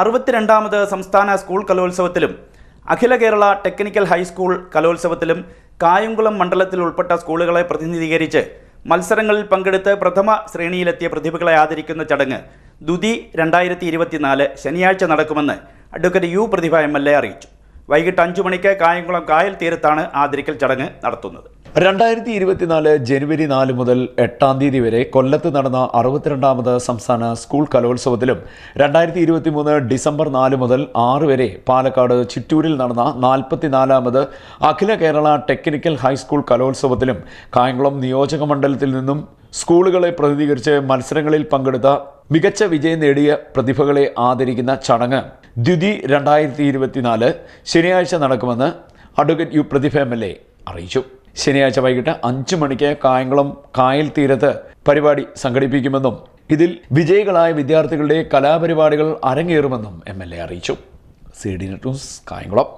അറുപത്തിരണ്ടാമത് സംസ്ഥാന സ്കൂൾ കലോത്സവത്തിലും അഖില കേരള ടെക്നിക്കൽ ഹൈസ്കൂൾ കലോത്സവത്തിലും കായംകുളം മണ്ഡലത്തിൽ ഉൾപ്പെട്ട സ്കൂളുകളെ പ്രതിനിധീകരിച്ച് മത്സരങ്ങളിൽ പങ്കെടുത്ത് പ്രഥമ ശ്രേണിയിലെത്തിയ പ്രതിഭകളെ ആദരിക്കുന്ന ചടങ്ങ് ദുതി രണ്ടായിരത്തി ഇരുപത്തിനാല് ശനിയാഴ്ച നടക്കുമെന്ന് advocate U Prathibha M L A അറിയിച്ചു. വൈകിട്ട് അഞ്ചു മണിക്ക് കായംകുളം കായൽ തീരത്താണ് ആദരിക്കൽ ചടങ്ങ് നടത്തുന്നത്. രണ്ടായിരത്തി ഇരുപത്തിനാല് ജനുവരി നാല് മുതൽ എട്ടാം തീയതി വരെ കൊല്ലത്ത് നടന്ന അറുപത്തിരണ്ടാമത് സംസ്ഥാന സ്കൂൾ കലോത്സവത്തിലും രണ്ടായിരത്തി ഇരുപത്തി മൂന്ന് ഡിസംബർ നാല് മുതൽ ആറ് വരെ പാലക്കാട് ചിറ്റൂരിൽ നടന്ന നാൽപ്പത്തിനാലാമത് അഖില കേരള ടെക്നിക്കൽ ഹൈസ്കൂൾ കലോത്സവത്തിലും കായംകുളം നിയോജക മണ്ഡലത്തിൽ നിന്നും സ്കൂളുകളെ പ്രതിനിധീകരിച്ച് മത്സരങ്ങളിൽ പങ്കെടുത്ത മികച്ച വിജയം നേടിയ പ്രതിഭകളെ ആദരിക്കുന്ന ചടങ്ങ് ദ്വിതി രണ്ടായിരത്തി ഇരുപത്തിനാല് ശനിയാഴ്ച നടക്കുമെന്ന് advocate U Prathibha M L A അറിയിച്ചു. ശനിയാഴ്ച വൈകിട്ട് അഞ്ച് മണിക്ക് കായംകുളം കായൽ തീരത്ത് പരിപാടി സംഘടിപ്പിക്കുമെന്നും ഇതിൽ വിജയികളായ വിദ്യാർത്ഥികളുടെ കലാപരിപാടികൾ അരങ്ങേറുമെന്നും എം എൽ എ അറിയിച്ചു. C D news Kayamkulam.